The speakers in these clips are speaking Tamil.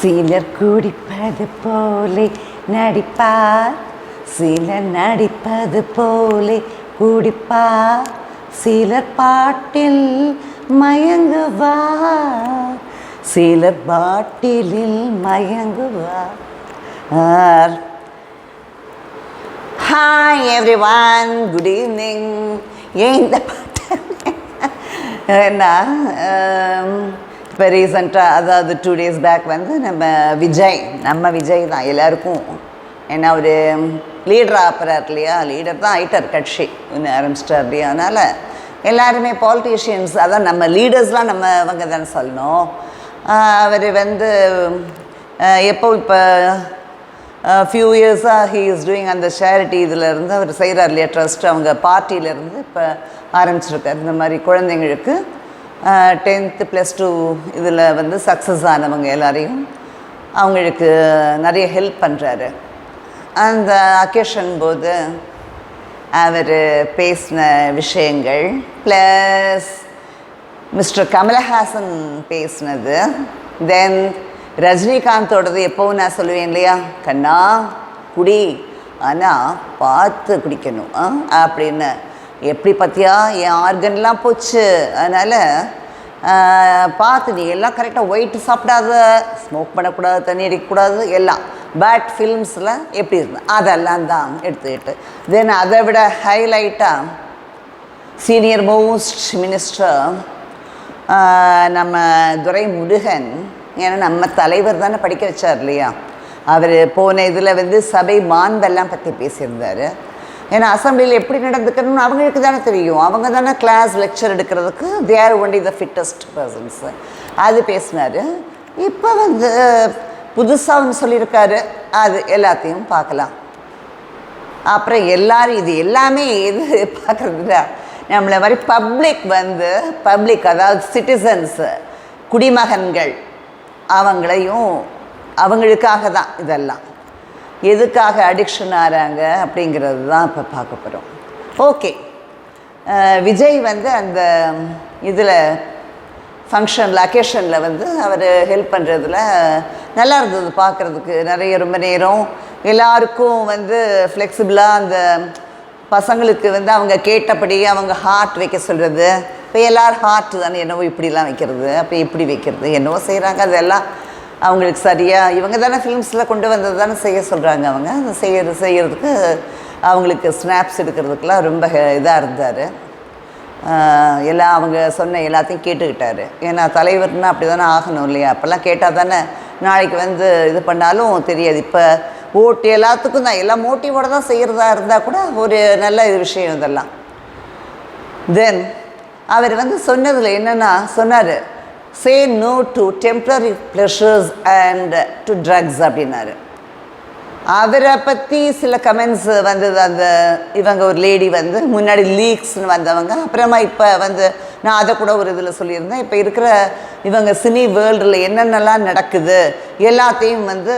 சிலர் குடிப்பது போலே நடிப்பார் சிலர் நடிப்பது போலே குடிப்பார் சிலர் பாட்டில் மயங்குவார் சிலர் பாட்டிலில் மயங்குவார். Hi everyone good evening ஏன் இந்த பாட்டு? என்ன இப்போ ரீசண்டாக அதாவது டூ டேஸ் பேக் வந்து நம்ம விஜய் நம்ம விஜய் தான் எல்லாருக்கும். ஏன்னா ஒரு லீடர் ஆப்புறார் இல்லையா? லீடர் தான் ஆயிட்டார் கட்சி. ஒன்று ஆரம்பிச்சிட்டார் இல்லையா? அதனால் எல்லாருமே பாலிட்டிஷியன்ஸ் அதான் நம்ம லீடர்ஸ்லாம் நம்ம அவங்க தானே சொல்லணும். அவர் வந்து எப்போ இப்போ ஃபியூ இயர்ஸாக ஹீ இஸ் டூயிங் அந்த சேரிட்டி இதில் இருந்து அவர் செய்கிறார் இல்லையா? ட்ரஸ்ட் அவங்க பார்ட்டியிலேருந்து இப்போ ஆரம்பிச்சிருக்காரு. இந்த மாதிரி குழந்தைங்களுக்கு டென்த்து ப்ளஸ் டூ இதில் வந்து சக்ஸஸ் ஆனவங்க எல்லாரையும் அவங்களுக்கு நிறைய ஹெல்ப் பண்ணுறாரு அந்த அக்கேஷன் போது அவர் பேசின விஷயங்கள் ப்ளஸ் மிஸ்டர் கமலஹாசன் பேசினது. தென் ரஜினிகாந்தோடது எப்போவும் நான் சொல்லுவேன் இல்லையா? கண்ணா குடி. ஆனால் பார்த்து குடிக்கணும். ஆ அப்படின்னு எப்படி பார்த்தியா? என் ஆர்கன்லாம் போச்சு. அதனால் பார்த்து நீ எல்லாம் கரெக்டாக ஒயிட்டு சாப்பிடாத ஸ்மோக் பண்ணக்கூடாது தண்ணி அடிக்கக்கூடாது எல்லாம். பேட் ஃபிலிம்ஸில் எப்படி இருந்தேன் அதெல்லாம் தான் எடுத்துக்கிட்டு. தென் அதை விட ஹைலைட்டாக சீனியர் மோஸ்ட் மினிஸ்டர் நம்ம துரை முருகன் ஏன்னா நம்ம தலைவர் தானே படிக்க வச்சார் இல்லையா? அவர் போன இதில் வந்து சபை மாண்பெல்லாம் பற்றி பேசியிருந்தார். ஏன்னா அசம்பிளியில் எப்படி நடந்துக்கணும்னு அவங்களுக்கு தானே தெரியும். அவங்க தானே கிளாஸ் லெக்சர் எடுக்கிறதுக்கு they are only the fittest persons அது பேசினார். இப்போ வந்து புதுசாக ஒன்று சொல்லியிருக்காரு. அது எல்லாத்தையும் பார்க்கலாம். அப்புறம் எல்லாரும் இது எல்லாமே இது பார்க்குறதுல நம்மளை மாதிரி பப்ளிக் வந்து பப்ளிக் அதாவது சிட்டிசன்ஸு குடிமகன்கள் அவங்களையும் அவங்களுக்காக தான் இதெல்லாம். எதுக்காக அடிக்ஷன் ஆகிறாங்க அப்படிங்கிறது தான் இப்போ பார்க்க போகிறோம் ஓகே விஜய் வந்து அந்த இதில் ஃபங்க்ஷனில் அக்கேஷனில் வந்து அவர் ஹெல்ப் பண்ணுறதுல நல்லா இருந்தது பார்க்குறதுக்கு. நிறைய ரொம்ப நேரம். எல்லாருக்கும் வந்து ஃப்ளெக்சிபிளாக அந்த பசங்களுக்கு வந்து அவங்க கேட்டபடி அவங்க ஹார்ட் வைக்க சொல்கிறது இப்போ எல்லோரும் ஹார்ட் தானே என்னவோ இப்படிலாம் வைக்கிறது அப்போ இப்படி வைக்கிறது என்னவோ செய்கிறாங்க அதெல்லாம் அவங்களுக்கு சரியாக இவங்க தானே ஃபிலிம்ஸில் கொண்டு வந்தது தானே செய்ய சொல்கிறாங்க அவங்க. அந்த செய்யறது செய்கிறதுக்கு அவங்களுக்கு ஸ்னாப்ஸ் எடுக்கிறதுக்கெலாம் ரொம்ப இதாக இருந்தார். எல்லாம் அவங்க சொன்ன எல்லாத்தையும் கேட்டுக்கிட்டாரு. ஏன்னா தலைவர்னா அப்படி தானே ஆகணும் இல்லையா? அப்போல்லாம் கேட்டால் தானே நாளைக்கு வந்து இது பண்ணாலும் தெரியாது. இப்போ ஓட்டு எல்லாத்துக்கும் தான் எல்லாம் மோட்டிவோட தான் செய்கிறதா இருந்தால் கூட ஒரு நல்ல விஷயம் இதெல்லாம். தென் அவர் வந்து சொன்னதில் என்னென்னா சொன்னார் say no to temporary pleasures and to drugs அப்படின்னாரு. அவரை பற்றி சில கமெண்ட்ஸ் வந்தது அந்த இவங்க ஒரு லேடி வந்து முன்னாடி லீக்ஸ்னு வந்தவங்க அப்புறமா இப்போ வந்து நான் அதை கூட ஒரு இதில் சொல்லியிருந்தேன். இப்போ இருக்கிற இவங்க சினி வேர்ல்டில் என்னென்னலாம் நடக்குது எல்லாத்தையும் வந்து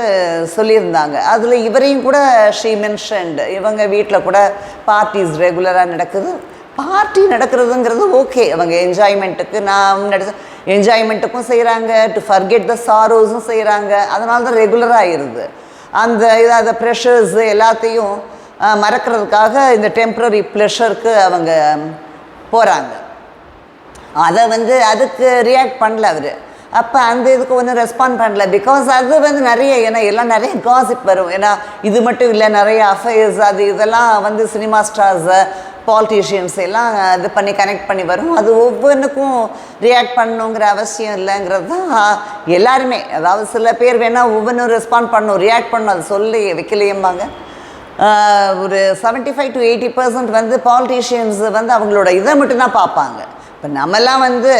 சொல்லியிருந்தாங்க. அதில் இவரையும் கூட ஷீ மென்ஷன்டு இவங்க வீட்டில் கூட பார்ட்டிஸ் ரெகுலராக நடக்குது. பார்ட்டி நடக்கிறதுங்கிறது ஓகே. அவங்க என்ஜாய்மெண்ட்டுக்கு நான் நடிச்ச என்ஜாய்மெண்ட்டுக்கும் செய்கிறாங்க டு ஃபர்கெட் த சாரோஸும் செய்கிறாங்க அதனால தான் ரெகுலராக ஆயிடுது அந்த இதாக அந்த ப்ரெஷர்ஸ் எல்லாத்தையும் மறக்கிறதுக்காக இந்த டெம்ப்ரரி ப்ளஷருக்கு அவங்க போகிறாங்க அதை வந்து அதுக்கு ரியாக்ட் பண்ணல அவர். அப்போ அந்த இதுக்கு ஒன்றும் ரெஸ்பாண்ட் பண்ணல. பிகாஸ் அது வந்து நிறைய ஏன்னா எல்லாம் நிறைய காசிப் வரும். ஏன்னா இது மட்டும் இல்லை நிறைய அஃபேர்ஸ் அது இதெல்லாம் வந்து சினிமா ஸ்டார்ஸு பாலிட்டிஷியன்ஸ் எல்லாம் இது பண்ணி கனெக்ட் பண்ணி வரும். அது ஒவ்வொன்றுக்கும் ரியாக்ட் பண்ணணுங்கிற அவசியம் இல்லைங்கிறது தான் எல்லாருமே. அதாவது சில பேர் வேணால் ஒவ்வொன்றும் ரெஸ்பாண்ட் பண்ணணும் ரியாக்ட் பண்ணணும் அது சொல்லி வைக்கலையம்பாங்க. ஒரு 75 ஃபைவ் டு எயிட்டி பர்சன்ட் வந்து பாலிட்டிஷியன்ஸ் வந்து அவங்களோட இதை மட்டும்தான் பார்ப்பாங்க. இப்போ நம்மலாம் வந்து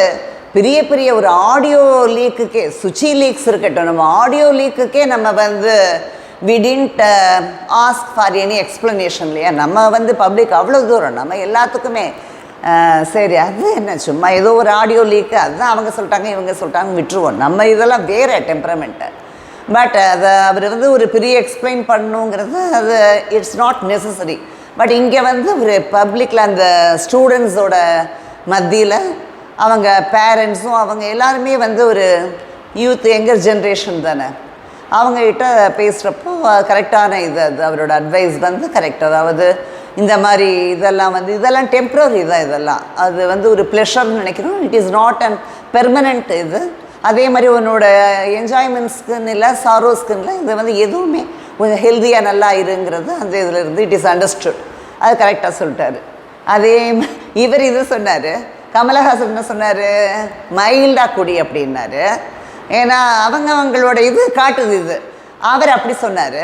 பெரிய பெரிய ஒரு ஆடியோ லீக்குக்கே சுச்சி லீக்ஸ் இருக்கட்டும். நம்ம ஆடியோ லீக்குக்கே நம்ம வந்து we didn't ask for any explanation இல்லையா? நம்ம வந்து பப்ளிக் அவ்வளோ தூரம் நம்ம எல்லாத்துக்குமே சரி அது என்ன சும்மா ஏதோ ஒரு ஆடியோ லீக்கு அதுதான் அவங்க சொல்லிட்டாங்க இவங்க சொல்லிட்டாங்க விட்டுருவோம். நம்ம இதெல்லாம் வேறு டெம்பரமெண்ட்டு பட் அதை அவர் வந்து ஒரு பெரிய எக்ஸ்பிளைன் பண்ணணுங்கிறது அது இட்ஸ் நாட் நெசசரி பட் இங்கே வந்து ஒரு பப்ளிக்கில் அந்த ஸ்டூடெண்ட்ஸோட மத்தியில் அவங்க பேரண்ட்ஸும் அவங்க எல்லாருமே வந்து ஒரு யூத் எங்கர் ஜென்ரேஷன் தானே. அவங்ககிட்ட பேசுகிறப்போ கரெக்டான இது அது அவரோட அட்வைஸ் வந்து கரெக்ட் அதாவது இந்த மாதிரி இதெல்லாம் வந்து இதெல்லாம் டெம்ப்ரரி தான் இதெல்லாம். அது வந்து ஒரு ப்ளெஷர்னு நினைக்கிறோம். It is not and permanent இது. அதே மாதிரி உன்னோட என்ஜாய்மெண்ட்ஸ்க்குன்னு இல்லை சாரோஸ்க்குன்னு இல்லை இது வந்து எதுவுமே கொஞ்சம் ஹெல்த்தியாக நல்லா இருங்கிறது அந்த இதில் இருந்து இட் இஸ் அண்டர்ஸ்டுட் அது கரெக்டாக சொல்லிட்டாரு. அதே இவர் இது சொன்னார். கமலஹாசன் என்ன சொன்னார்? மைல்டாக குடி அப்படின்னாரு. ஏன்னா அவங்க அவங்களோட இது காட்டுது இது. அவர் அப்படி சொன்னார்.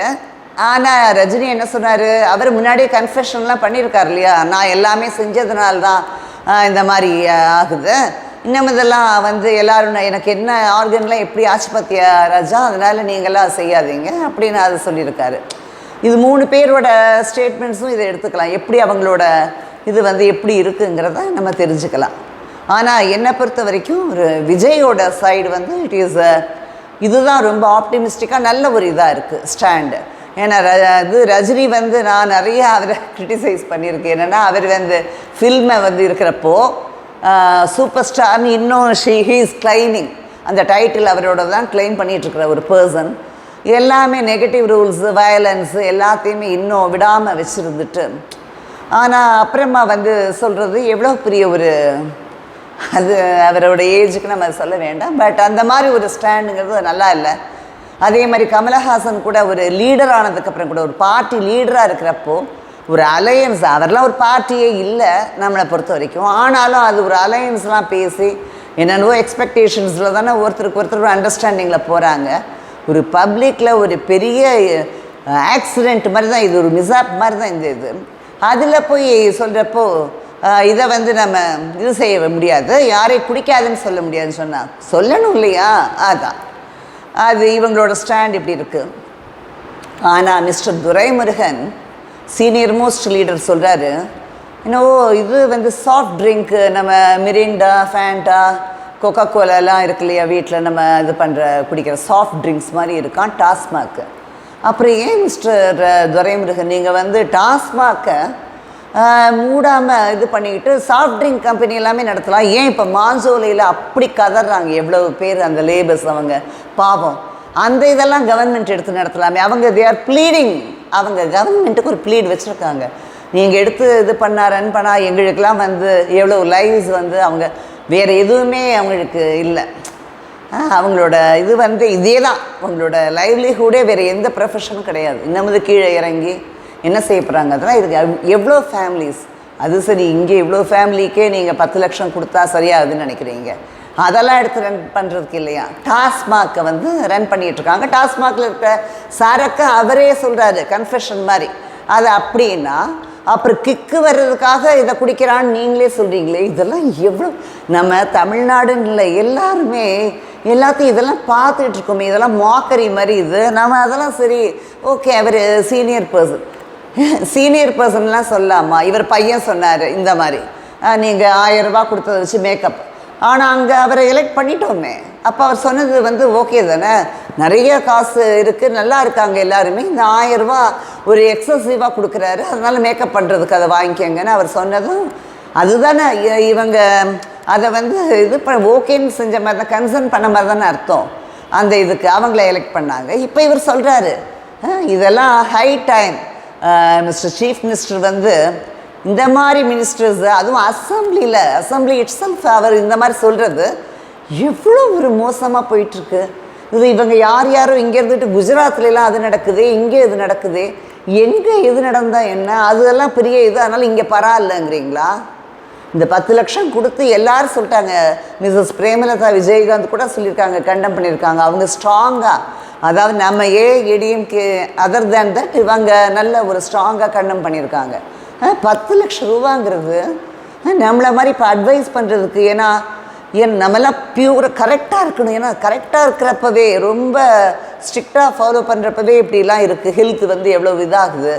ஆனால் ரஜினி என்ன சொன்னார்? அவர் முன்னாடியே கன்ஃபெஷன்லாம் பண்ணியிருக்கார் இல்லையா? நான் எல்லாமே செஞ்சதுனால தான் இந்த மாதிரி ஆகுது. இன்னும் இதெல்லாம் வந்து எல்லாரும் எனக்கு என்ன ஆர்கன்லாம் எப்படி ஆச்சு பார்த்தியா ராஜா? அதனால் நீங்களாம் செய்யாதீங்க அப்படின்னு அது சொல்லியிருக்காரு. இது மூணு பேரோட ஸ்டேட்மெண்ட்ஸும் இதை எடுத்துக்கலாம். எப்படி அவங்களோட இது வந்து எப்படி இருக்குங்கிறத நம்ம தெரிஞ்சுக்கலாம். ஆனால் என்னை பொறுத்த வரைக்கும் ஒரு விஜயோட சைடு வந்து இட் இஸ் இதுதான் ரொம்ப ஆப்டிமிஸ்டிக்காக நல்ல ஒரு இதாக இருக்குது ஸ்டாண்டு ஏன்னா ர இது ரஜினி வந்து நான் நிறைய அவரை கிரிட்டிசைஸ் பண்ணியிருக்கேன். என்னென்னா அவர் வந்து ஃபில்மை வந்து இருக்கிறப்போ சூப்பர் ஸ்டார்னு இன்னும் ஷீ ஹீஸ் கிளைமிங் அந்த டைட்டில் அவரோட தான் கிளைம் பண்ணிகிட்ருக்கிற ஒரு பர்சன் எல்லாமே நெகட்டிவ் ரூல்ஸு வயலன்ஸு எல்லாத்தையுமே இன்னும் விடாமல் வச்சுருந்துட்டு. ஆனால் அப்புறமா வந்து சொல்கிறது எவ்வளோ பெரிய ஒரு அது அவரோட ஏஜுக்கு நம்ம சொல்ல வேண்டாம். பட் அந்த மாதிரி ஒரு ஸ்டாண்டுங்கிறது நல்லா இல்லை. அதே மாதிரி கமலஹாசன் கூட ஒரு லீடர் ஆனதுக்கப்புறம் கூட ஒரு பார்ட்டி லீடராக இருக்கிறப்போ ஒரு அலையன்ஸ் அவர்லாம் ஒரு பார்ட்டியே இல்லை நம்மளை பொறுத்த வரைக்கும். ஆனாலும் அது ஒரு அலையன்ஸ்லாம் பேசி என்னென்னவோ எக்ஸ்பெக்டேஷன்ஸில் தானே ஒருத்தருக்கு ஒருத்தர் ஒரு அண்டர்ஸ்டாண்டிங்கில் போகிறாங்க ஒரு பப்ளிக்கில் ஒரு பெரிய uh, ஆக்சிடெண்ட் மாதிரி தான் இது ஒரு மிசாப் மாதிரி தான் இந்த இது. அதில் போய் சொல்கிறப்போ இதை வந்து நம்ம இது செய்ய முடியாது. யாரையும் குடிக்காதுன்னு சொல்ல முடியாதுன்னு சொன்னால் சொல்லணும் இல்லையா? அதான். அது இவங்களோட ஸ்டாண்ட் இப்படி இருக்குது ஆனால் mister Duraimurugan senior most leader சொல்கிறாரு என்னவோ இது வந்து சாஃப்ட் ட்ரிங்க்கு நம்ம மிரிண்டா ஃபேண்டா கொக்கோ கோலாலாம் இருக்கு இல்லையா வீட்டில் நம்ம இது பண்ணுற குடிக்கிற சாஃப்ட் ட்ரிங்க்ஸ் மாதிரி இருக்கான் டாஸ்மாக்கு அப்புறம் ஏன் மிஸ்டர் துரைமுருகன்? நீங்கள் வந்து டாஸ்மாக்கை மூடாமல் இது பண்ணிக்கிட்டு சாஃப்ட் ட்ரிங்க் கம்பெனி எல்லாமே நடத்தலாம். ஏன் இப்போ மாஞ்சோலையில் அப்படி கதறாங்க? எவ்வளவு பேர் அந்த லேபர்ஸ் அவங்க? பாவம். அந்த இதெல்லாம் கவர்மெண்ட் எடுத்து நடத்தலாமே. அவங்க தே ஆர் ப்ளீடிங் அவங்க கவர்மெண்ட்டுக்கு ஒரு ப்ளீட் வச்சுருக்காங்க. நீங்கள் எடுத்து இது பண்ணால் ரன் பண்ணால் எங்களுக்கெல்லாம் வந்து எவ்வளோ லைவ்ஸ் வந்து அவங்க வேறு எதுவுமே அவங்களுக்கு இல்லை. அவங்களோட இது வந்து இதே தான் அவங்களோட லைவ்லிஹுடே வேறு எந்த ப்ரொஃபஷனும் கிடையாது. இன்னமுது கீழே இறங்கி என்ன செய்ய போகிறாங்க அதெல்லாம் இதுக்கு எவ்வளோ ஃபேமிலிஸ் அது சரி இங்கே இவ்வளோ ஃபேமிலிக்கே நீங்கள் பத்து லட்சம் கொடுத்தா சரியாகுதுன்னு நினைக்கிறீங்க. அதெல்லாம் எடுத்து ரன் பண்ணுறதுக்கு இல்லையா? டாஸ்மாக்கை வந்து ரன் பண்ணிகிட்ருக்காங்க இருக்காங்க. டாஸ்மாகில் இருக்க சரக்கு அவரே சொல்கிறாரு கன்ஃபெஷன் மாதிரி. அது அப்படின்னா அப்புறம் கிக்கு வர்றதுக்காக இதை குடிக்கிறான்னு நீங்களே சொல்கிறீங்களே இதெல்லாம் எவ்வளோ நம்ம தமிழ்நாடுன்னு இல்லை எல்லாருமே எல்லாத்தையும் இதெல்லாம் பார்த்துட்டு இருக்கோமே இதெல்லாம் மாக்கரி மாதிரி இது. நம்ம அதெல்லாம் சரி ஓகே அவர் சீனியர் பர்சன் சீனியர் பர்சன்லாம் சொல்லாமா? இவர் பையன் சொன்னார் இந்த மாதிரி. நீங்கள் ஆயிரம் ரூபா கொடுத்ததை வச்சு மேக்கப் ஆனால் அங்கே அவரை எலெக்ட் பண்ணிட்டோமே. அப்போ அவர் சொன்னது வந்து ஓகே தானே? நிறைய காசு இருக்குது நல்லா இருக்காங்க எல்லாருமே. இந்த ஆயிரம் ஒரு எக்ஸசிவாக கொடுக்குறாரு. அதனால மேக்கப் பண்ணுறதுக்கு அதை வாங்கிக்கங்கன்னு அவர் சொன்னதும் அதுதானே. இவங்க அதை வந்து இது ப ஓகேன்னு செஞ்ச மாதிரி தான் கன்சர்ன் பண்ண மாதிரி தானே அர்த்தம். அந்த இதுக்கு அவங்கள எலெக்ட் பண்ணாங்க. இப்போ இவர் சொல்கிறாரு இதெல்லாம் high time mister chief minister வந்து இந்த மாதிரி மினிஸ்டர்ஸ் அதுவும் அசம்பிளியில் அசம்பிளி இட்ஸ் அவர் இந்த மாதிரி சொல்கிறது எவ்வளோ ஒரு மோசமாக போயிட்டுருக்கு. இது இவங்க யார் யாரும் இங்கே இருந்துட்டு குஜராத்லலாம் அது நடக்குது இங்கே இது நடக்குது எங்கே இது நடந்தால் என்ன அதெல்லாம் பெரிய இது அதனால் இங்கே பரவாயில்லைங்கிறீங்களா? இந்த பத்து லட்சம் கொடுத்து எல்லாரும் சொல்லிட்டாங்க. மிஸ்ஸஸ் பிரேமலதா விஜயகாந்த் கூட சொல்லியிருக்காங்க கண்டம் பண்ணியிருக்காங்க. அவங்க ஸ்ட்ராங்காக அதாவது நம்ம A ADMK other than that இவங்க நல்ல ஒரு ஸ்ட்ராங்காக கண்டம் பண்ணியிருக்காங்க. பத்து லட்சம் ரூபாங்கிறது நம்மளை மாதிரி இப்போ அட்வைஸ் பண்ணுறதுக்கு ஏன்னா ஏன் நம்மலாம் பியூர் கரெக்டாக இருக்கணும். ஏன்னா கரெக்டாக இருக்கிறப்பவே ரொம்ப ஸ்ட்ரிக்டாக ஃபாலோ பண்ணுறப்பவே இப்படிலாம் இருக்குது ஹெல்த் வந்து எவ்வளோ இதாகுது.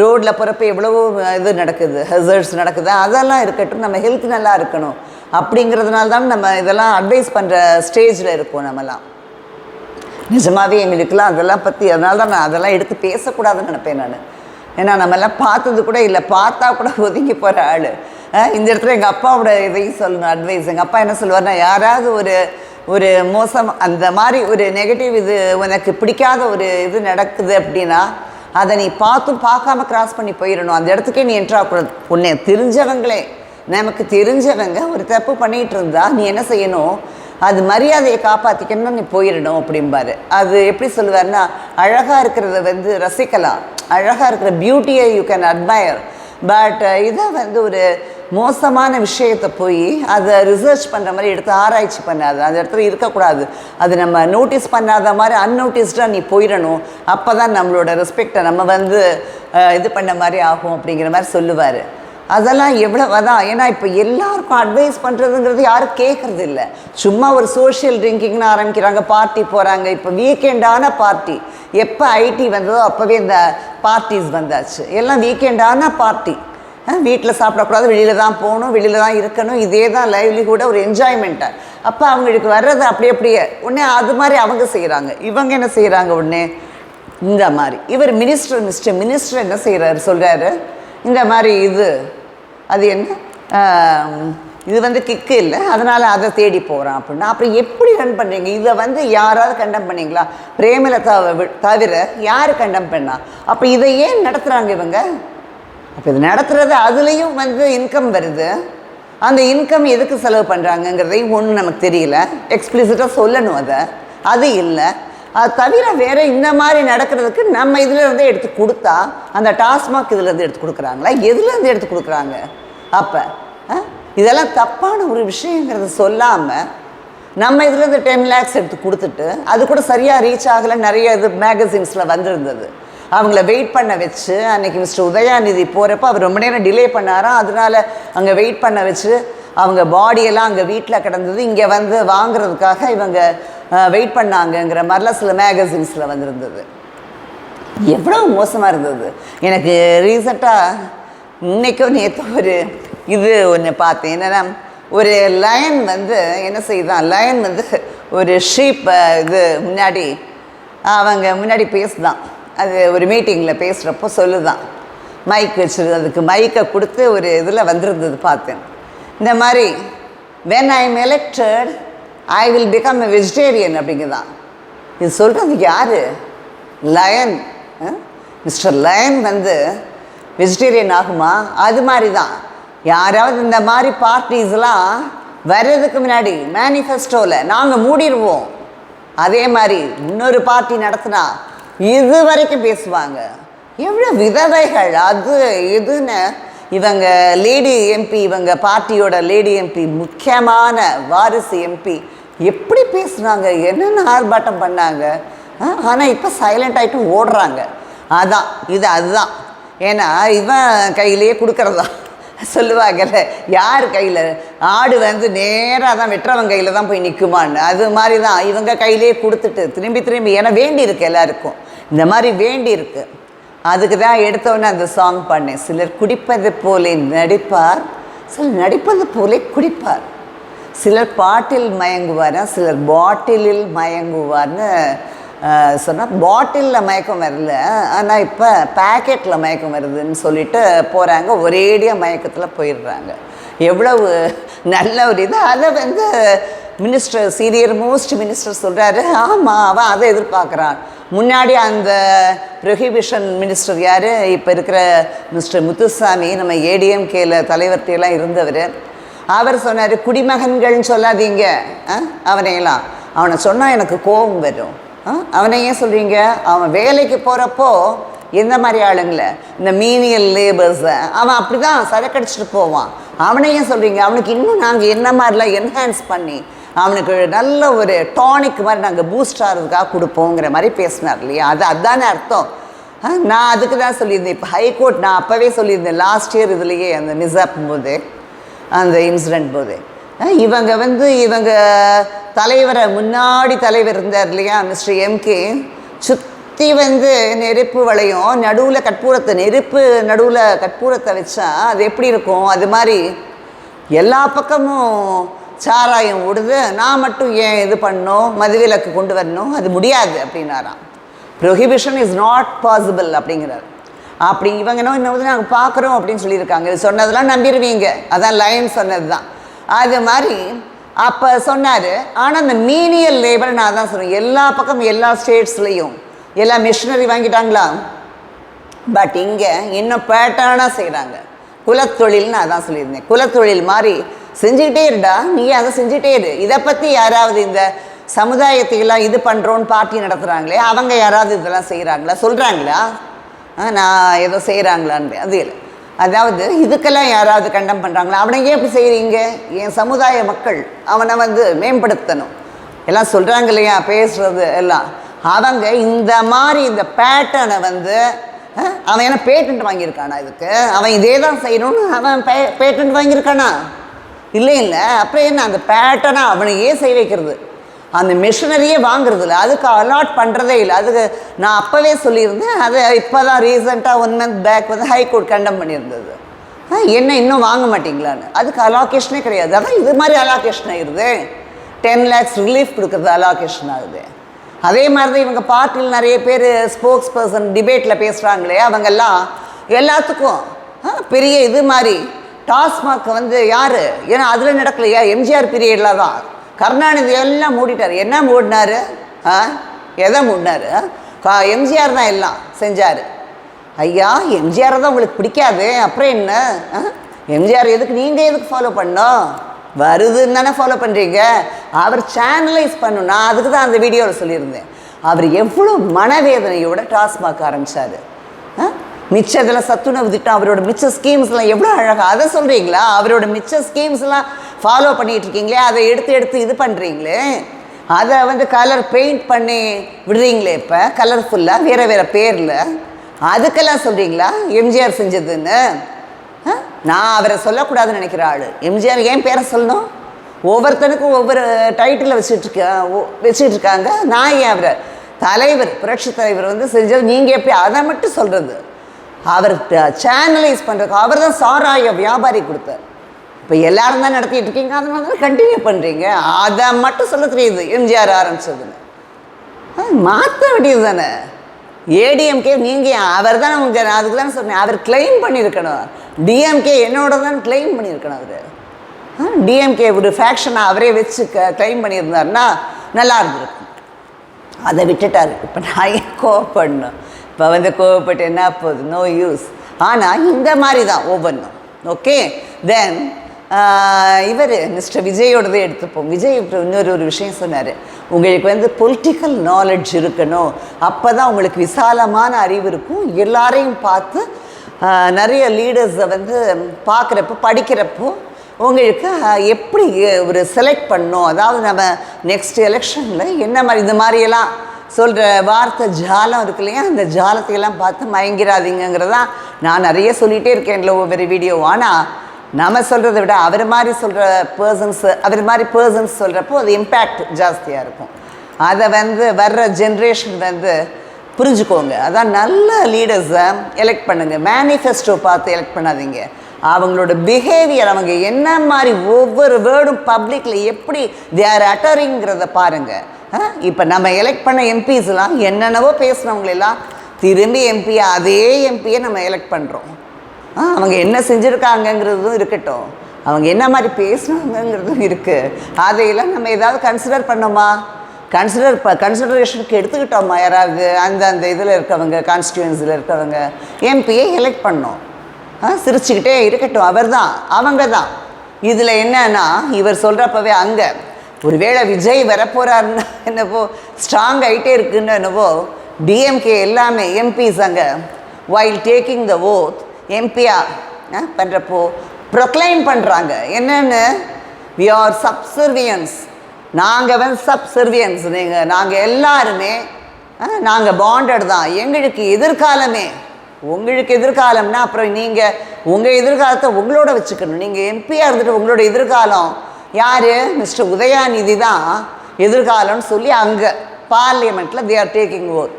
ரோட்டில் போகிறப்ப எவ்வளவோ இது நடக்குது ஹெசர்ட்ஸ் நடக்குது. அதெல்லாம் இருக்கட்டும் நம்ம ஹெல்த் நல்லா இருக்கணும். அப்படிங்கிறதுனால தான் நம்ம இதெல்லாம் அட்வைஸ் பண்ணுற ஸ்டேஜில் இருக்கோம் நம்மலாம். நிஜமாகவே எங்களுக்கெல்லாம் அதெல்லாம் பற்றி அதனால தான் நான் அதெல்லாம் எடுத்து பேசக்கூடாதுன்னு நினப்பேன் நான். ஏன்னா நம்மெல்லாம் பார்த்தது கூட இல்லை. பார்த்தா கூட ஒதுங்கி போகிற ஆள். இந்த இடத்துல எங்கள் அப்பாவோட இதையும் சொல்லணும் அட்வைஸ் எங்கள் அப்பா என்ன சொல்லுவார்னா யாராவது ஒரு ஒரு மோசம் அந்த மாதிரி ஒரு நெகட்டிவ் இது உனக்கு பிடிக்காத ஒரு இது நடக்குது அப்படின்னா அதை நீ பார்த்தும் பார்க்காம கிராஸ் பண்ணி போயிடணும். அந்த இடத்துக்கே நீ என்ட்ரு ஆகக்கூடாது. உன்னை தெரிஞ்சவங்களே நமக்கு தெரிஞ்சவங்க ஒரு தப்பு பண்ணிகிட்டு இருந்தா நீ என்ன செய்யணும்? அது மரியாதையை காப்பாற்றிக்கணும்னு நீ போயிடணும் அப்படிம்பாரு. அது எப்படி சொல்லுவார்னா அழகாக இருக்கிறத வந்து ரசிக்கலாம். அழகாக இருக்கிற பியூட்டியை யூ கேன் அட்மயர் பட் இதை வந்து ஒரு மோசமான விஷயத்தை போய் அதை ரிசர்ச் பண்ணுற மாதிரி எடுத்து ஆராய்ச்சி பண்ணாது. அந்த இடத்துல இருக்கக்கூடாது. அது நம்ம நோட்டீஸ் பண்ணாத மாதிரி அன்நோட்டீஸ்டாக நீ போயிடணும். அப்போ தான் நம்மளோட ரெஸ்பெக்டை நம்ம வந்து இது பண்ண மாதிரி ஆகும் அப்படிங்கிற மாதிரி சொல்லுவார். அதெல்லாம் எவ்வளவு தான் ஏன்னா இப்போ எல்லாருக்கும் அட்வைஸ் பண்ணுறதுங்கிறது யாரும் கேட்குறது இல்லை. சும்மா ஒரு சோஷியல் ட்ரிங்கிங்னு ஆரம்பிக்கிறாங்க பார்ட்டி போகிறாங்க இப்போ வீக்கெண்டான பார்ட்டி எப்போ ஐடி வந்ததோ அப்போவே இந்த பார்ட்டிஸ் வந்தாச்சு. எல்லாம் வீக்கெண்டான பார்ட்டி வீட்டில் சாப்பிடக்கூடாது வெளியில் தான் போகணும் வெளியில் தான் இருக்கணும். இதே தான் லைவ்லிஹுட ஒரு என்ஜாய்மெண்ட்டை அப்போ அவங்களுக்கு வர்றது அப்படி அப்படியே உடனே அது மாதிரி அவங்க செய்கிறாங்க இவங்க என்ன செய்கிறாங்க உடனே? இந்த மாதிரி. இவர் மினிஸ்டர் மிஸ்டர் மினிஸ்டர் என்ன செய்கிறாரு சொல்கிறாரு இந்த மாதிரி இது. அது என்ன? இது வந்து கிக்கு இல்லை. அதனால் அதை தேடி போகிறான் அப்படின்னா. அப்புறம் எப்படி ரன் பண்ணுறீங்க இதை வந்து யாராவது கண்டம் பண்ணீங்களா? பிரேமலதாவை வி- தவிர யார் கண்டம் பண்ணா? அப்போ இதை ஏன் நடத்துகிறாங்க இவங்க? அப்போ இது நடத்துறது அதுலேயும் வந்து இன்கம் வருது. அந்த இன்கம் எதுக்கு செலவு பண்ணுறாங்கங்கிறதையும் ஒன்றும் நமக்கு தெரியல. எக்ஸ்பிளிசிட்டாக சொல்லணும் அதை. அது இல்லை. அது தவிர வேறு இந்த மாதிரி நடக்கிறதுக்கு நம்ம இதுலேருந்தே எடுத்து கொடுத்தா அந்த டாஸ்மாக் இதுலேருந்து எடுத்து கொடுக்குறாங்களா? எதுலேருந்து எடுத்து கொடுக்குறாங்க? அப்போ இதெல்லாம் தப்பான ஒரு விஷயங்கிறத சொல்லாமல் நம்ம இதுலேருந்து டென் லேக்ஸ் எடுத்து கொடுத்துட்டு அது கூட சரியாக ரீச் ஆகலை நிறைய இது மேகசின்ஸில் வந்திருந்தது. அவங்கள வெயிட் பண்ண வச்சு அன்னைக்கு மிஸ்டர் உதயாநிதி போகிறப்ப அவர் ரொம்ப நேரம் டிலே பண்ணாராம் அதனால் அங்கே வெயிட் பண்ண வச்சு அவங்க பாடியெல்லாம் அங்கே வீட்டில் கிடந்தது. இங்கே வந்து வாங்குறதுக்காக இவங்க வெயிட் பண்ணாங்கங்கிற மாதிரிலாம் சில மேகசின்ஸில் வந்திருந்தது. எவ்வளோ மோசமாக இருந்தது. எனக்கு ரீசண்டாக இன்னைக்கும் நேற்று ஒரு இது ஒன்று பார்த்தேன். என்னென்னா ஒரு லயன் வந்து என்ன செய்தான்? லயன் வந்து ஒரு ஷீப் இது முன்னாடி அவங்க முன்னாடி பேசுதான். அது ஒரு மீட்டிங்கில் பேசுகிறப்போ சொல்லுதான். மைக் வச்சுருது அதுக்கு மைக்கை கொடுத்து ஒரு இதில் வந்திருந்தது பார்த்தேன். இந்த மாதிரி when I am elected I will become a vegetarian அப்படிங்குதான். இது சொல்கிறது யார்? லயன் மிஸ்டர் லயன் வந்து வெஜிடேரியன் ஆகுமா? அது மாதிரி தான் யாராவது இந்த மாதிரி பார்ட்டிஸ்லாம் வர்றதுக்கு முன்னாடி மேனிஃபெஸ்டோவில் நாங்கள் மூடிடுவோம் அதே மாதிரி இன்னொரு பார்ட்டி நடத்தினா இது வரைக்கும் பேசுவாங்க. எவ்வளோ விதவைகள் அது இதுன்னு. இவங்க லேடி எம்பி இவங்க பார்ட்டியோட லேடி எம்பி முக்கியமான வாரிசு எம்பி எப்படி பேசுனாங்க என்னென்ன ஆர்ப்பாட்டம் பண்ணாங்க? ஆனால் இப்போ சைலண்ட் ஆகிட்டு ஓடுறாங்க. அதான் இது அதுதான். ஏன்னா இவன் கையிலேயே கொடுக்குறதா சொல்லுவாங்கல்ல யார் கையில்? ஆடு வந்து நேராக தான் வெட்டுறவன் கையில் தான் போய் நிற்குமான்னு அது மாதிரி தான் இவங்க கையிலேயே கொடுத்துட்டு திரும்பி திரும்பி ஏன்னா வேண்டி இருக்கு எல்லாருக்கும். இந்த மாதிரி வேண்டி இருக்கு அதுக்கு தான் எடுத்தோடனே அந்த சாங் பண்ணேன். சிலர் குடிப்பது போலே நடிப்பார் சிலர் நடிப்பது போலே குடிப்பார். சிலர் பாட்டில் மயங்குவார் சிலர் பாட்டிலில் மயங்குவார்னு சொன்னால் பாட்டிலில் மயக்கம் வரல ஆனால் இப்போ பேக்கெட்டில் மயக்கம் வருதுன்னு சொல்லிட்டு போகிறாங்க ஒரேடியாக மயக்கத்தில் போயிடுறாங்க. எவ்வளவு நல்ல ஒரு இது. அதை வந்து மினிஸ்டர் சீனியர் மோஸ்ட் மினிஸ்டர் சொல்கிறாரு ஆமாம் அவன் அதை எதிர்பார்க்குறான். முன்னாடி அந்த ப்ரொஹிபிஷன் மினிஸ்டர் யார்? இப்போ இருக்கிற மிஸ்டர் முத்துசாமி நம்ம ஏடிஎம்கேல தலைவர்கிட்டையெல்லாம் இருந்தவர். அவர் சொன்னார் குடிமகன்கள்னு சொல்லாதீங்க. ஆ, அவனையெல்லாம். அவனை சொன்னால் எனக்கு கோபம் வரும். ஆ, அவனை ஏன் சொல்கிறீங்க அவன் வேலைக்கு போகிறப்போ எந்த மாதிரி ஆளுங்களை? இந்த மீனியல் லேபர்ஸை அவன் அப்படி தான் சரக்கடிச்சிட்டு போவான். அவனையும் ஏன் சொல்கிறீங்க அவனுக்கு இன்னும் நாங்கள் என்ன மாதிரிலாம் என்ஹான்ஸ் பண்ணி அவனுக்கு நல்ல ஒரு டானிக் மாதிரி நாங்கள் பூஸ்ட் ஆகிறதுக்காக கொடுப்போங்கிற மாதிரி பேசினார் இல்லையா? அது அதுதானே அர்த்தம். நான் அதுக்கு தான் சொல்லியிருந்தேன். இப்போ ஹைகோர்ட் நான் அப்போவே சொல்லியிருந்தேன். லாஸ்ட் இயர் இதுலேயே அந்த மிஸ்அப் போது அந்த இன்சிடெண்ட் போது. இவங்க வந்து இவங்க தலைவரை முன்னாடி தலைவர் இருந்தார் இல்லையா? மிஸ்டர் எம்கே சுற்றி வந்து நெருப்பு வளையும் நடுவில் கற்பூரத்தை நெருப்பு நடுவில் கற்பூரத்தை வச்சா அது எப்படி இருக்கும்? அது மாதிரி எல்லா பக்கமும் சாராயம் விடுது நான் மட்டும் ஏன் இது பண்ணணும் மதுவிலக்கு கொண்டு வரணும்? அது முடியாது அப்படின்னாராம். ப்ரொஹிபிஷன் இஸ் நாட் பாசிபிள் அப்படிங்கிறார். அப்படி இவங்க என்ன இன்னும் வந்து நாங்கள் பார்க்குறோம் அப்படின்னு சொல்லியிருக்காங்க. இது சொன்னதெல்லாம் நம்பிடுவீங்க. அதான் லைன் சொன்னது தான் அது மாதிரி அப்போ சொன்னார். ஆனால் அந்த மீனியல் லேபர் நான் தான் சொன்னேன். எல்லா பக்கம் எல்லா ஸ்டேட்ஸ்லேயும் எல்லாம் மிஷினரி வாங்கிட்டாங்களா? பட் இங்கே இன்னும் பேட்டர்னாக செய்கிறாங்க குலத்தொழில்னு அதான் சொல்லியிருந்தேன். குலத்தொழில் மாதிரி செஞ்சுக்கிட்டே இருடா. நீ அதை செஞ்சுட்டே இரு. இதை பற்றி யாராவது இந்த சமுதாயத்துக்கெல்லாம் இது பண்ணுறோன்னு பார்ட்டி நடத்துகிறாங்களே அவங்க யாராவது இதெல்லாம் செய்கிறாங்களா சொல்கிறாங்களா நான் ஏதோ செய்கிறாங்களான்னு அது இல்லை. அதாவது இதுக்கெல்லாம் யாராவது கண்டம் பண்ணுறாங்களா அவனை ஏன் இப்படி செய்கிறீங்க என் சமுதாய மக்கள் அவனை வந்து மேம்படுத்தணும். எல்லாம் சொல்கிறாங்க இல்லையா? பேசுகிறது எல்லாம். அவங்க இந்த மாதிரி இந்த பேட்டர்னை வந்து அவன் என்ன பேட்டன்ட் வாங்கியிருக்கானா இதுக்கு? அவன் இதே தான் செய்யணும்னு அவன் பே பேட்டன்ட் வாங்கியிருக்கானா? இல்லை இல்லை. அப்புறம் என்ன அந்த பேட்டனை அவனையே செய்ய வைக்கிறது. அந்த மிஷினரியே வாங்குறது இல்லை. அதுக்கு அலாட் பண்ணுறதே இல்லை. அதுக்கு நான் அப்போவே சொல்லியிருந்தேன் அது இப்போ தான் ரீசெண்டாக ஒன் மந்த் பேக் வந்து ஹைகோர்ட் கண்டம் பண்ணியிருந்தது. ஆ, என்ன இன்னும் வாங்க மாட்டிங்களான்னு. அதுக்கு அலாகேஷனே கிடையாது. அதான் இது மாதிரி அலாகேஷன் ஆயிடுது. டென் லேக்ஸ் ரிலீஃப் கொடுக்குறது அலாகேஷன் ஆகுது. அதே மாதிரி தான் இவங்க பார்ட்டியில் நிறைய பேர் ஸ்போக்ஸ் பர்சன் டிபேட்டில் பேசுகிறாங்களே அவங்கெல்லாம் எல்லாத்துக்கும் ஆ, பெரிய இது மாதிரி டாஸ்மாக் வந்து யார்? ஏன்னா அதில் நடக்கலையா எம்ஜிஆர் பீரியடில் தான். கருணாநிதி எல்லாம் மூடிட்டார். என்ன மூடினாரு? ஆ எதை மூடினாரு? எம்ஜிஆர் தான் எல்லாம் செஞ்சார். ஐயா எம்ஜிஆர் தான் உங்களுக்கு பிடிக்காது? அப்புறம் என்ன? எம்ஜிஆர் எதுக்கு நீங்கள் எதுக்கு ஃபாலோ பண்ணோம் வருதுன்னு தானே ஃபாலோ பண்ணுறீங்க அவர் சேனலைஸ் பண்ணுன்னா அதுக்கு தான் அந்த வீடியோவில் சொல்லியிருந்தேன். அவர் எவ்வளோ மனவேதனையோட டாஸ்மாக் ஆரம்பித்தார் மிச்சத்தில் சத்துணவு திட்டம் அவரோட மிச்ச ஸ்கீம்ஸ்லாம் எவ்வளோ அழகாக அதை சொல்கிறீங்களா அவரோட மிச்ச ஸ்கீம்ஸ்லாம் ஃபாலோ பண்ணிகிட்டு இருக்கீங்களே? அதை எடுத்து எடுத்து இது பண்ணுறீங்களே அதை வந்து கலர் பெயிண்ட் பண்ணி விடுறீங்களே இப்போ? கலர்ஃபுல்லாக வேறு வேறு பேரில்? அதுக்கெல்லாம் சொல்கிறீங்களா எம்ஜிஆர் செஞ்சதுன்னு? நான் அவரை சொல்லக்கூடாதுன்னு நினைக்கிற ஆள். எம்ஜிஆர் ஏன் பேரை சொல்லணும்? ஒவ்வொருத்தனுக்கும் ஒவ்வொரு டைட்டில் வச்சுட்ருக்கேன் வச்சுட்டு இருக்காங்க. நான் ஏன் அவரை? தலைவர் புரட்சி தலைவர் வந்து செஞ்சது நீங்கள் எப்படி அதை மட்டும் சொல்கிறது அவர் சேனலைஸ் பண்ணுறதுக்கு அவர் தான் சாராய வியாபாரி கொடுத்தார். இப்போ எல்லாரும் தான் நடத்திட்டு இருக்கீங்க. அதனால தான் கண்டினியூ பண்ணுறீங்க அதை மட்டும் சொல்ல தெரியுது எம்ஜிஆர் ஆரம்பிச்சதுன்னு. மாற்ற வேண்டியது தானே ஏடிஎம்கே நீங்கள் அவர் தான் உங்க நான் அதுக்கு தான் சொன்னேன். அவர் கிளைம் பண்ணியிருக்கணும் டிஎம்கே என்னோட தான் கிளைம் பண்ணியிருக்கணும் அவர். டிஎம்கே ஒரு ஃபேக்ஷனை அவரே வச்சு க கிளைம் பண்ணியிருந்தாருன்னா நல்லா இருந்திருக்கும். அதை விட்டுட்டாரு. இப்போ நான் ஏன் கோவப்படணும்? இப்போ வந்து கோவப்பட்டு என்ன போகுது? நோ யூஸ் ஆனால் இந்த மாதிரி தான் ஒவ்வொன்றும் ஓகே தென் இவர் மிஸ்டர் விஜயோடதே எடுத்துப்போம். விஜய் இன்னொரு ஒரு விஷயம் சொன்னார். உங்களுக்கு வந்து பொலிட்டிக்கல் நாலெட்ஜ் இருக்கணும். அப்போ தான் உங்களுக்கு விசாலமான அறிவு இருக்கும். எல்லாரையும் பார்த்து நிறைய லீடர்ஸை வந்து பார்க்குறப்போ படிக்கிறப்போ உங்களுக்கு எப்படி ஒரு செலக்ட் பண்ணணும்? அதாவது நம்ம நெக்ஸ்ட் எலெக்ஷனில் என்ன மாதிரி இந்த மாதிரியெல்லாம் சொல்கிற வார்த்தை ஜாலம் இருக்கு இல்லையா? அந்த ஜாலத்தையெல்லாம் பார்த்து மயங்கிறாதீங்கிறதான் நான் நிறைய சொல்லிகிட்டே இருக்கேன்ல ஒவ்வொரு வீடியோ ஆனால் நம்ம சொல்கிறத விட அவர் மாதிரி சொல்கிற பர்சன்ஸ் அவர் மாதிரி பர்சன்ஸ் சொல்கிறப்போ அது இம்பேக்ட் ஜாஸ்தியாக இருக்கும். அதை வந்து வர்ற ஜென்ரேஷன் வந்து புரிஞ்சுக்கோங்க. அதான் நல்ல லீடர்ஸை எலெக்ட் பண்ணுங்க. மேனிஃபெஸ்டோ பார்த்து எலெக்ட் பண்ணாதீங்க. அவங்களோட பிஹேவியர் அவங்க என்ன மாதிரி ஒவ்வொரு வேர்டும் பப்ளிக்கில் எப்படி தே ஆர் அட்டரிங்கிறத பாருங்கள் இப்போ நம்ம எலெக்ட் பண்ண எம்பிஸ்லாம் என்னென்னவோ பேசுனவங்களெல்லாம் திரும்பி எம்பியை அதே எம்பியை நம்ம எலெக்ட் பண்ணுறோம் அவங்க என்ன செஞ்சுருக்காங்கங்கிறதும் இருக்கட்டும். அவங்க என்ன மாதிரி பேசுனாங்கங்கிறதும் இருக்குது அதையெல்லாம் நம்ம ஏதாவது கன்சிடர் பண்ணோமா? கன்சிடர் ப கன்சிடரேஷனுக்கு எடுத்துக்கிட்டோமா? யாராவது அந்த அந்த இதில் இருக்கவங்க கான்ஸ்டியூன்சியில் இருக்கவங்க. எம்பியை எலெக்ட் பண்ணோம். ஆ சிரிச்சுக்கிட்டே இருக்கட்டும். அவர் தான் அவங்க தான் இதில் என்னன்னா இவர் சொல்கிறப்பவே அங்கே ஒருவேளை விஜய் வரப்போகிறாருன்னு என்னவோ ஸ்ட்ராங் ஆகிட்டே இருக்குன்னு என்னவோ டிஎம்கே எல்லாமே எம்பிஸ் அங்கே வைல் டேக்கிங் த ஓத் எம்பியா பண்ணுறப்போ ப்ரொக்ளைம் பண்ணுறாங்க என்னென்னு? வி ஆர் சப்சர்வியன்ஸ் நாங்கள் வந்து சப்சர்வியன்ஸ் நீங்கள் நாங்கள் எல்லாருமே நாங்கள் பாண்டட் தான். எங்களுக்கு எதிர்காலமே உங்களுக்கு எதிர்காலம்னா அப்புறம் நீங்கள் உங்கள் எதிர்காலத்தை உங்களோட வச்சுக்கணும். நீங்கள் எம்பியாக இருந்துட்டு உங்களோட எதிர்காலம். யார்? மிஸ்டர் உதயாநிதி தான் எதிர்காலம்னு சொல்லி அங்கே பார்லிமெண்ட்டில் தே ஆர் டேக்கிங் ஓர்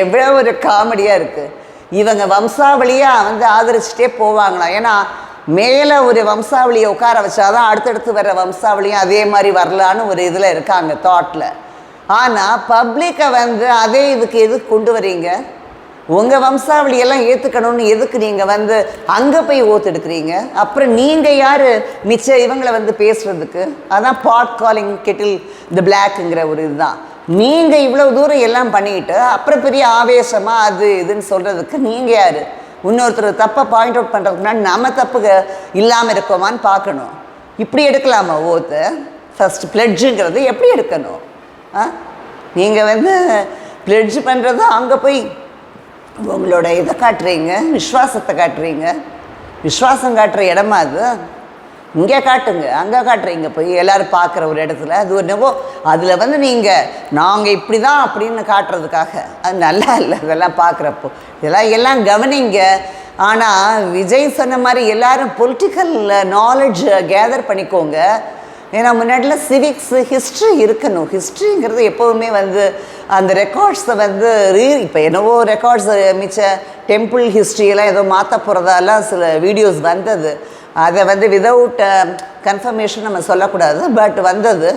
எவ்வளோ ஒரு காமெடியாக இருக்குது இவங்க வம்சாவளியாக வந்து ஆதரிச்சுட்டே போவாங்களாம் ஏன்னா மேலே ஒரு வம்சாவளியை உட்கார வச்சாதான் அடுத்தடுத்து வர்ற வம்சாவளியும் அதே மாதிரி வரலான்னு ஒரு இதில் இருக்காங்க தாட்டில் ஆனால் பப்ளிக்கை வந்து அதே இதுக்கு எதுக்கு கொண்டு வரீங்க உங்கள் வம்சாவளியெல்லாம் ஏற்றுக்கணும்னு எதுக்கு நீங்கள் வந்து அங்கே போய் ஓத்தெடுக்கிறீங்க அப்புறம் நீங்கள் யார்? மிச்ச இவங்களை வந்து பேசுகிறதுக்கு அதான் பாட் காலிங் கெட்டில் இந்த பிளாக்குங்கிற ஒரு இதுதான். நீங்கள் இவ்வளோ தூரம் எல்லாம் பண்ணிக்கிட்டு அப்புறம் பெரிய ஆவேசமாக அது இதுன்னு சொல்கிறதுக்கு நீங்கள் யார்? இன்னொருத்தர் தப்பை பாயிண்ட் அவுட் பண்ணுறதுக்கு முன்னாடி நம்ம தப்பு இல்லாமல் இருக்கோமான்னு பார்க்கணும். இப்படி எடுக்கலாமா ஓத்து ஃபஸ்ட்டு பிளட்ஜுங்கிறது எப்படி எடுக்கணும்? ஆ? நீங்கள் வந்து பிளட்ஜ் பண்ணுறது அங்கே போய் உங்களோட இதை காட்டுறீங்க விஸ்வாசத்தை காட்டுறீங்க. விஸ்வாசம் காட்டுற இடமா அது? இங்கே காட்டுங்க அங்கே காட்டுறீங்க. போய் எல்லோரும் பார்க்குற ஒரு இடத்துல அது ஒரு என்னவோ அதில் வந்து நீங்கள் நாங்கள் இப்படி தான் அப்படின்னு காட்டுறதுக்காக. அது நல்லா இல்லை அதெல்லாம் பார்க்குறப்போ. இதெல்லாம் எல்லாம் கவனிங்க. ஆனால் விஜய் சொன்ன மாதிரி எல்லாரும் பொலிட்டிக்கல் நாலேஜ் கேதர் பண்ணிக்கோங்க. ஏன்னா முன்னாடிலாம் சிவிக்ஸ் ஹிஸ்ட்ரி இருக்கணும். ஹிஸ்ட்ரிங்கிறது எப்போவுமே வந்து அந்த ரெக்கார்ட்ஸை வந்து ரீ இப்போ என்னவோ ரெக்கார்ட்ஸ் மிச்ச டெம்பிள் ஹிஸ்ட்ரியெல்லாம் ஏதோ மாற்ற போகிறதாலாம் சில வீடியோஸ் வந்தது. அதை வந்து விதவுட் கன்ஃபர்மேஷன் uh, நம்ம சொல்லக்கூடாது பட் வந்தது.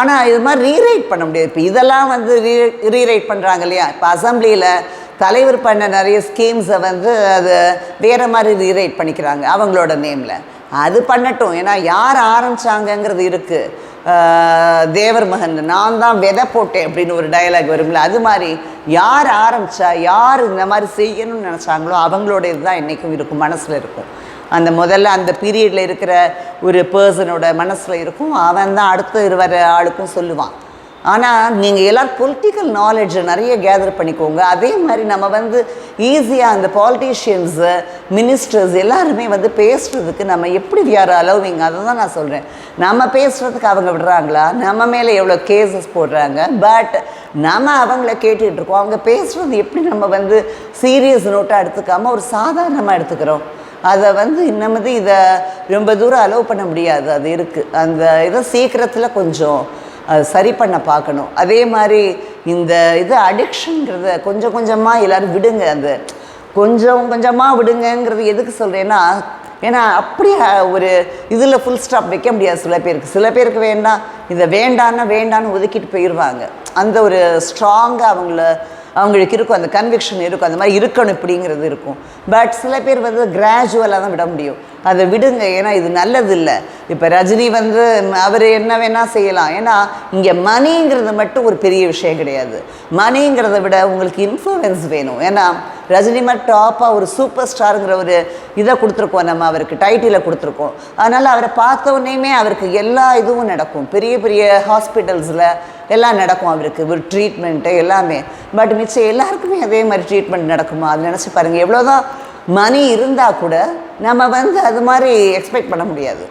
ஆனால் இது மாதிரி ரீரைட் பண்ண முடியாது. இப்போ இதெல்லாம் வந்து ரீ ரீரைட் பண்ணுறாங்க இல்லையா? இப்போ அசம்பிளியில் தலைவர் பண்ண நிறைய ஸ்கீம்ஸை வந்து அது வேறு மாதிரி ரீரைட் பண்ணிக்கிறாங்க அவங்களோட நேமில் அது பண்ணட்டும். ஏன்னா யார் ஆரம்பித்தாங்கங்கிறது இருக்குது தேவர் மகன் நான் தான் விதை போட்டேன் அப்படின்னு ஒரு டயலாக் வரும்ல அது மாதிரி யார் ஆரம்பித்தா யார் இந்த மாதிரி செய்யணும்னு நினச்சாங்களோ அவங்களோட இதுதான் என்றைக்கும் இருக்கும் மனசில் இருக்கும். அந்த முதல்ல அந்த பீரியடில் இருக்கிற ஒரு பர்சனோட மனசில் இருக்கும் அவன் தான் அடுத்து வர ஆளுக்கும் சொல்லுவான். ஆனால் நீங்கள் எல்லோரும் பொலிட்டிக்கல் நாலேஜை நிறைய கேதர் பண்ணிக்கோங்க. அதே மாதிரி நம்ம வந்து ஈஸியாக அந்த பாலிட்டிஷியன்ஸு மினிஸ்டர்ஸ் எல்லாருமே வந்து பேசுகிறதுக்கு நம்ம எப்படி வியார் அலோவிங்க அலோவிங் அதை தான் நான் சொல்கிறேன் நம்ம பேசுகிறதுக்கு அவங்க விடுறாங்களா? நம்ம மேலே எவ்வளோ கேசஸ் போடுறாங்க? பட் நம்ம அவங்கள கேட்டுக்கிட்டு இருக்கோம். அவங்க பேசுகிறது எப்படி நம்ம வந்து சீரியஸ் நோட்டாக எடுத்துக்காமல் ஒரு சாதாரணமாக எடுத்துக்கிறோம்? அதை வந்து இன்னமது இதை ரொம்ப தூரம் அலோவ் பண்ண முடியாது. அது இருக்குது அந்த இதை சீக்கிரத்தில் கொஞ்சம் சரி பண்ண பார்க்கணும். அதே மாதிரி இந்த இது அடிக்ஷன்கிறத கொஞ்சம் கொஞ்சமாக எல்லோரும் விடுங்க. அந்த கொஞ்சம் கொஞ்சமாக விடுங்கங்கிறது எதுக்கு சொல்கிறேன்னா ஏன்னா அப்படியே ஒரு இதில் ஃபுல் ஸ்டாப் வைக்க முடியாது சில பேருக்கு. சில பேருக்கு வேண்டாம் இதை வேண்டான்னா வேண்டான்னு ஒதுக்கிட்டு போயிடுவாங்க அந்த ஒரு ஸ்ட்ராங்காக அவங்கள அவங்களுக்கு இருக்கும் அந்த கன்விக்ஷன் இருக்கும் அந்த மாதிரி இருக்கணும் இப்படிங்கிறது இருக்கும். பட் சில பேர் வந்து கிராஜுவலாக தான் விட முடியும். அதை விடுங்க ஏன்னா இது நல்லது இல்லை இப்போ ரஜினி வந்து அவர் என்ன வேணால் செய்யலாம். ஏன்னா இங்கே மணிங்கிறது மட்டும் ஒரு பெரிய விஷயம் கிடையாது. மணிங்கிறத விட உங்களுக்கு இன்ஃப்ளூயன்ஸ் வேணும். ஏன்னா ரஜினி மட்டும் டாப்பாக ஒரு சூப்பர் ஸ்டாருங்கிற ஒரு இதை கொடுத்துருக்கோம் நம்ம அவருக்கு டைட்டிலை கொடுத்துருக்கோம். அதனால் அவரை பார்த்த உடனேயுமே அவருக்கு எல்லா இதுவும் நடக்கும். பெரிய பெரிய ஹாஸ்பிட்டல்ஸில் எல்லாம் நடக்கும் அவருக்கு. ஒரு ட்ரீட்மெண்ட்டு எல்லாமே. பட் மிச்சம் எல்லாருக்குமே அதே மாதிரி ட்ரீட்மெண்ட் நடக்குமா? அது நினச்சி பாருங்கள் எவ்வளோதான் மணி இருந்தால் கூட நம்ம வந்து அது மாதிரி எக்ஸ்பெக்ட் பண்ண முடியாது.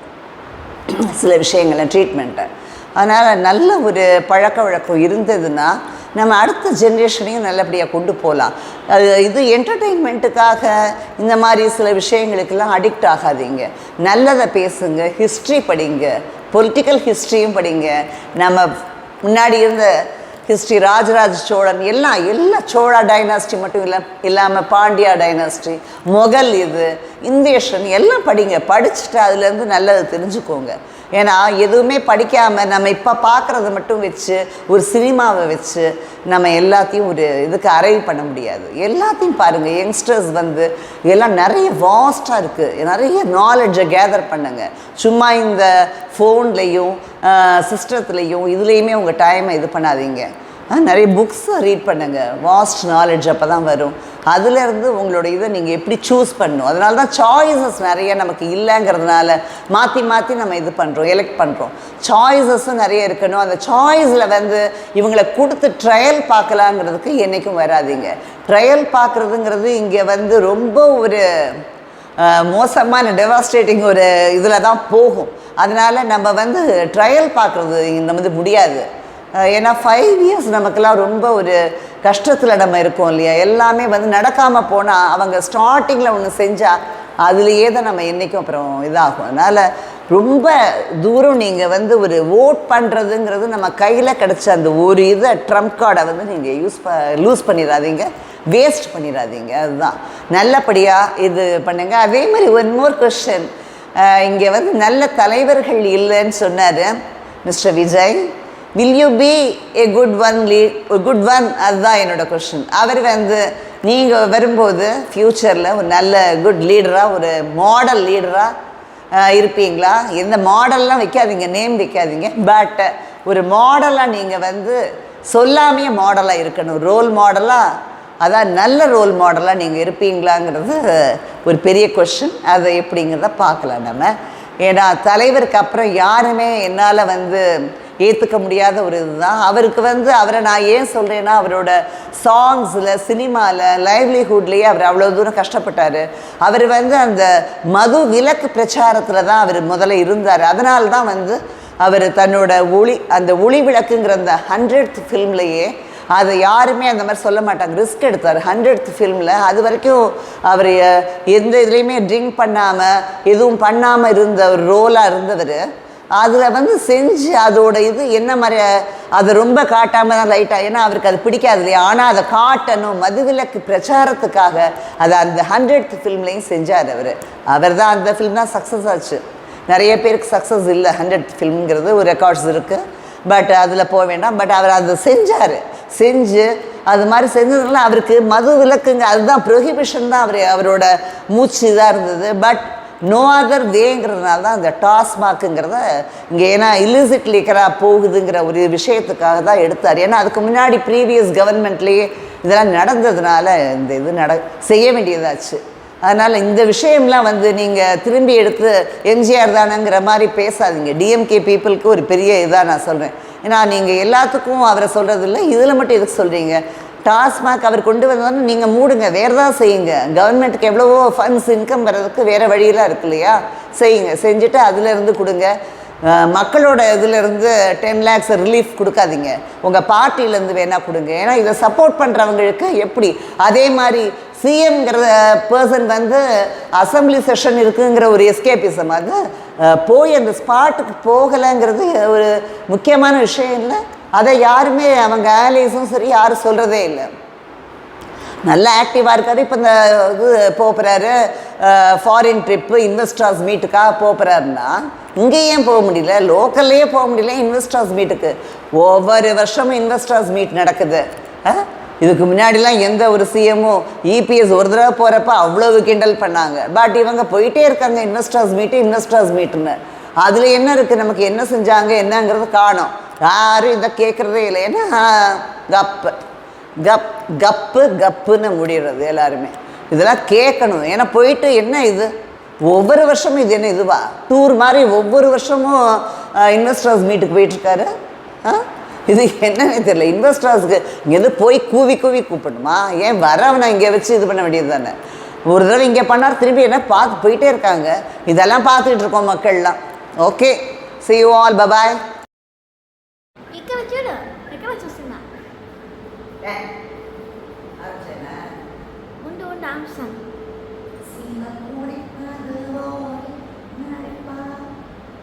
சில விஷயங்களை ட்ரீட்மெண்ட்டை அதனால் நல்ல ஒரு பழக்க வழக்கம் இருந்ததுன்னா நம்ம அடுத்த ஜென்ரேஷனையும் நல்லபடியாக கொண்டு போகலாம் அது இது என்டர்டெயின்மெண்ட்டுக்காக இந்த மாதிரி சில விஷயங்களுக்கெல்லாம் அடிக்ட் ஆகாதீங்க. நல்லதை பேசுங்க ஹிஸ்ட்ரி படிங்க பொலிட்டிக்கல் ஹிஸ்ட்ரியும் படிங்க. நம்ம முன்னாடி இருந்த ஹிஸ்ட்ரி ராஜராஜ சோழன் எல்லாம் எல்லா சோழா டைனாஸ்டி மட்டும் இல்லை இல்லாமல் பாண்டியா டைனாஸ்டி மொகல் இது இந்தேஷன் எல்லாம் படிங்க. படிச்சுட்டு அதுலேருந்து நல்லது தெரிஞ்சுக்கோங்க. ஏன்னா எதுவுமே படிக்காமல் நம்ம இப்போ பார்க்குறத மட்டும் வச்சு ஒரு சினிமாவை வச்சு நம்ம எல்லாத்தையும் ஒரு இதுக்கு அரைவ் பண்ண முடியாது. எல்லாத்தையும் பாருங்கள் யங்ஸ்டர்ஸ் வந்து எல்லாம் நிறைய வாஸ்ட்டாக இருக்குது நிறைய நாலெட்ஜை கேதர் பண்ணுங்கள் சும்மா இந்த ஃபோன்லேயும் சிஸ்டத்துலேயும் இதுலேயுமே உங்கள் டைமை இது பண்ணாதீங்க. நிறைய புக்ஸை ரீட் பண்ணுங்கள் வாஸ்ட் நாலேஜ் அப்போ தான் வரும் அதுலேருந்து உங்களோட இதை நீங்கள் எப்படி சூஸ் பண்ணணும்? அதனால தான் சாய்ஸஸ் நிறைய நமக்கு இல்லைங்கிறதுனால மாற்றி மாற்றி நம்ம இது பண்ணுறோம் எலெக்ட் பண்ணுறோம் சாய்ஸஸும் நிறைய இருக்கணும். அந்த சாய்ஸில் வந்து இவங்களை கொடுத்து ட்ரையல் பார்க்கலாங்கிறதுக்கு என்றைக்கும் வராதிங்க. ட்ரையல் பார்க்குறதுங்கிறது இங்கே வந்து ரொம்ப ஒரு மோசமான டெவாஸ்டேட்டிங் ஒரு இதில் தான் போகும். அதனால் நம்ம வந்து ட்ரையல் பார்க்குறது இந்த வந்து முடியாது. ஏன்னா ஃபைவ் இயர்ஸ் நமக்கெல்லாம் ரொம்ப ஒரு கஷ்டத்தில் நம்ம இருக்கோம் இல்லையா? எல்லாமே வந்து நடக்காமல் போனால் அவங்க ஸ்டார்டிங்கில் ஒன்று செஞ்சால் அதுலேயே தான் நம்ம என்றைக்கும் அப்புறம் இதாகும். அதனால் ரொம்ப தூரம் நீங்கள் வந்து ஒரு ஓட் பண்ணுறதுங்கிறது நம்ம கையில் கிடச்ச அந்த ஒரு இதை ட்ரம்ப் கார்டை வந்து நீங்கள் யூஸ் ப லூஸ் பண்ணிடாதீங்க. வேஸ்ட் பண்ணிடாதீங்க. அதுதான். நல்லபடியாக இது பண்ணுங்கள் அதே மாதிரி ஒன் மோர் கொஷன் இங்கே வந்து நல்ல தலைவர்கள் இல்லைன்னு சொன்னார். Mister Vijay. Will you be a good one lead ஒரு குட் ஒன் அதுதான் என்னோட கொஷின் அவர் வந்து நீங்கள் வரும்போது ஃப்யூச்சரில் ஒரு நல்ல குட் லீடராக ஒரு மாடல் லீடராக இருப்பீங்களா? எந்த மாடல்லாம் வைக்காதீங்க நேம் வைக்காதீங்க. பட் ஒரு மாடலாக நீங்கள் வந்து சொல்லாமையே மாடலாக இருக்கணும். ரோல் மாடலாக அதான் நல்ல ரோல் மாடலாக நீங்கள் இருப்பீங்களாங்கிறது ஒரு பெரிய கொஷின் அதை எப்படிங்கிறத பார்க்கலாம் நம்ம. ஏன்னா தலைவருக்கு அப்புறம் யாருமே என்னால் வந்து ஏற்றுக்க முடியாத ஒரு இதுதான். அவருக்கு வந்து அவரை நான் ஏன் சொல்கிறேன்னா அவரோட சாங்ஸில் சினிமாவில் லைவ்லிஹுட்லேயே அவர் அவ்வளோ தூரம் கஷ்டப்பட்டார். அவர் வந்து அந்த மது விலக்கு பிரச்சாரத்தில் தான் அவர் முதல்ல இருந்தார். அதனால தான் வந்து அவர் தன்னோட ஒளி அந்த ஒளி விளக்குங்கிற அந்த ஹண்ட்ரட் ஃபில்ம்லையே அதை யாருமே அந்த மாதிரி சொல்ல மாட்டாங்க. ரிஸ்க் எடுத்தார். ஹண்ட்ரட் ஃபிலிமில் அது வரைக்கும் அவர் எந்த இதுலேயுமே ட்ரிங்க் பண்ணாமல் எதுவும் பண்ணாமல் இருந்த ஒரு ரோலாக இருந்தவர். அதில் வந்து செஞ்சு அதோட இது என்ன மாதிரி அதை ரொம்ப காட்டாமல் தான் லைட்டாக ஏன்னா அவருக்கு அது பிடிக்காது இல்லையா? ஆனால் அதை காட்டணும் மதுவிலக்கு பிரச்சாரத்துக்காக அதை அந்த ஹண்ட்ரட் ஃபில்ம்லையும் செஞ்சார் அவர். அவர் தான் அந்த ஃபிலிம் தான் சக்ஸஸ் ஆச்சு. நிறைய பேருக்கு சக்ஸஸ் இல்லை ஹண்ட்ரட் ஃபிலிம்ங்கிறது ஒரு ரெக்கார்ட்ஸ் இருக்குது பட் அதில் போக வேண்டாம். பட் அவர் அதை செஞ்சார். செஞ்சு அது மாதிரி செஞ்சதுனால அவருக்கு மது விலக்குங்க அதுதான் ப்ரொஹிபிஷன் தான் அவர் அவரோட மூச்சு இதாக இருந்தது. பட் நோ அதர் வேங்கிறதுனால தான் இந்த டாஸ்மாக்குங்கிறத இங்கே ஏன்னா இல்லிசிட் லீக்கராக போகுதுங்கிற ஒரு விஷயத்துக்காக தான் எடுத்தார். ஏன்னா அதுக்கு முன்னாடி ப்ரீவியஸ் கவர்மெண்ட்லேயே இதெல்லாம் நடந்ததுனால இந்த இது நட செய்ய வேண்டியதாச்சு. அதனால் இந்த விஷயம்லாம் வந்து நீங்கள் திரும்பி எடுத்து எம்ஜிஆர் தானங்கிற மாதிரி பேசாதீங்க. டிஎம்கே பீப்புளுக்கு ஒரு பெரிய இதாக நான் சொல்கிறேன் ஏன்னா நீங்கள் எல்லாத்துக்கும் அவரை சொல்கிறது இல்லை இதில் மட்டும் எதுக்கு சொல்கிறீங்க டாஸ்மாக் அவர் கொண்டு வந்தோன்னு நீங்கள் மூடுங்க வேறு தான் செய்யுங்க. கவர்மெண்ட்டுக்கு எவ்வளவோ ஃபண்ட்ஸ் இன்கம் வர்றதுக்கு வேறு வழியெல்லாம் இருக்கு இல்லையா? செய்யுங்க செஞ்சுட்டு அதுலேருந்து கொடுங்க. மக்களோட இதுலேருந்து டென் லேக்ஸ் ரிலீஃப் கொடுக்காதீங்க. உங்கள் பார்ட்டிலேருந்து வேணால் கொடுங்க. ஏன்னா இதை சப்போர்ட் பண்ணுறவங்களுக்கு எப்படி? அதே மாதிரி சிஎம்ங்கிற பர்சன் வந்து அசம்பிளி செஷன் இருக்குங்கிற ஒரு எஸ்கேபிசம் அது போய் அந்த ஸ்பாட்டுக்கு போகலைங்கிறது ஒரு முக்கியமான விஷயம் இல்லை? அதை யாருமே அவங்க ஆலிஸும் சரி யாரும் சொல்கிறதே இல்லை. நல்லா ஆக்டிவாக இருக்காது இப்போ இந்த இது போகிறாரு ஃபாரின் ட்ரிப்பு இன்வெஸ்டர்ஸ் மீட்டுக்காக போகிறாருன்னா இங்கே ஏன் போக முடியல? லோக்கல்லையே போக முடியல இன்வெஸ்டர்ஸ் மீட்டுக்கு ஒவ்வொரு வருஷமும் இன்வெஸ்டர்ஸ் மீட் நடக்குது. ஆ? இதுக்கு முன்னாடிலாம் எந்த ஒரு சிஎம்மும் இபிஎஸ் ஒரு தடவை போகிறப்ப அவ்வளவு கிண்டல் பண்ணாங்க. பட் இவங்க போயிட்டே இருக்காங்க இன்வெஸ்டர்ஸ் மீட்டு இன்வெஸ்டர்ஸ் மீட்டுன்னு அதில் என்ன இருக்குது நமக்கு என்ன செஞ்சாங்க? என்னங்கிறது காணும். யாரும் இதை கேட்குறதே இல்லை. ஏன்னா கப்பு. கப் கப்பு கப்புன்னு முடிகிறது எல்லாருமே. இதெல்லாம் கேட்கணும். ஏன்னா போயிட்டு என்ன இது? ஒவ்வொரு வருஷமும் இது என்ன இதுவா? டூர் மாதிரி ஒவ்வொரு வருஷமும் இன்வெஸ்டர்ஸ் மீட்டுக்கு போயிட்டுருக்காரு ஆ? இது என்னன்னு தெரியல. இன்வெஸ்டர்ஸ்க்கு இங்கேருந்து போய் கூவி கூவி கூப்பிடணுமா? ஏன் வரவனை இங்கே வச்சு இது பண்ண வேண்டியது தானே? ஒரு தடவை இங்கே பண்ணார் திரும்பி என்ன பார்த்து போயிட்டே இருக்காங்க. இதெல்லாம் பார்த்துக்கிட்டு இருக்கோம் மக்கள்லாம். ఇక్కడ చూడు ఎక్కడ చూస్తున్నా. ఉండు ఉండు ఆంశాను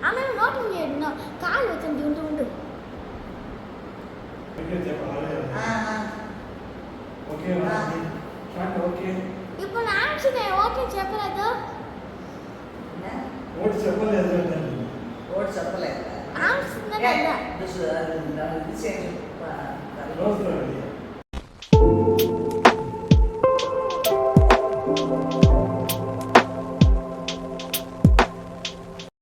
ఆమె నోటి చేయడు కాలు వచ్చింది ఉండు ఉండు. ఓకే ఓకే ఇప్పుడు ఓకే చెప్పలేదు ఓటు చెప్పలేదు. ఓటు చెప్పలేదు ఆంక్షన్ రోజు